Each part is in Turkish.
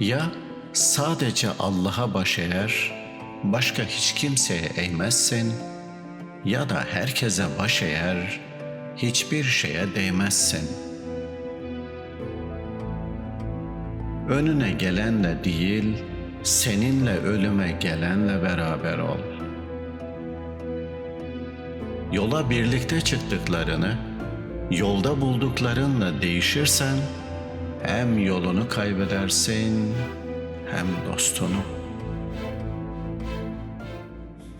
Ya sadece Allah'a baş eğer, başka hiç kimseye eğmezsin ya da herkese baş eğer, hiçbir şeye değmezsin. Önüne gelenle değil, seninle ölüme gelenle beraber ol. Yola birlikte çıktıklarını, yolda bulduklarınla değişirsen, hem yolunu kaybedersin hem dostunu.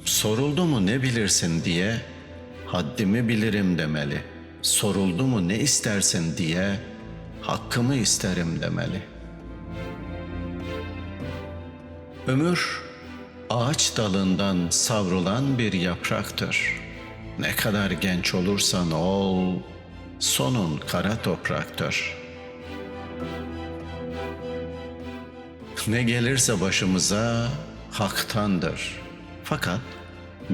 Soruldu mu ne bilirsin diye haddimi bilirim demeli. Soruldu mu ne istersin diye hakkımı isterim demeli. Ömür ağaç dalından savrulan bir yapraktır. Ne kadar genç olursan ol, sonun kara topraktır.'' Ne gelirse başımıza haktandır. Fakat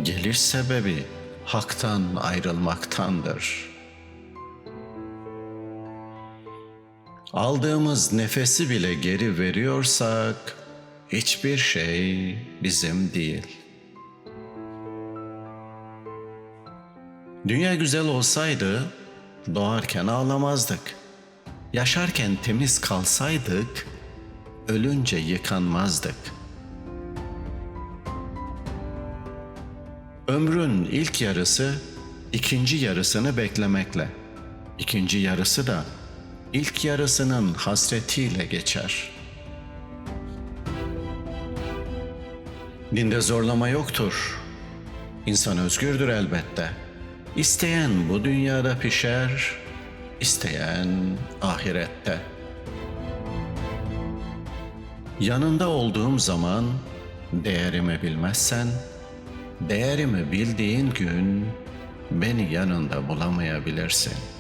geliş sebebi haktan ayrılmaktandır. Aldığımız nefesi bile geri veriyorsak hiçbir şey bizim değil. Dünya güzel olsaydı doğarken ağlamazdık. Yaşarken temiz kalsaydık ölünce yıkanmazdık. Ömrün ilk yarısı ikinci yarısını beklemekle, ikinci yarısı da ilk yarısının hasretiyle geçer. Dinde zorlama yoktur. İnsan özgürdür elbette. İsteyen bu dünyada pişer, isteyen ahirette.'' Yanında olduğum zaman değerimi bilmezsen, değerimi bildiğin gün beni yanında bulamayabilirsin.''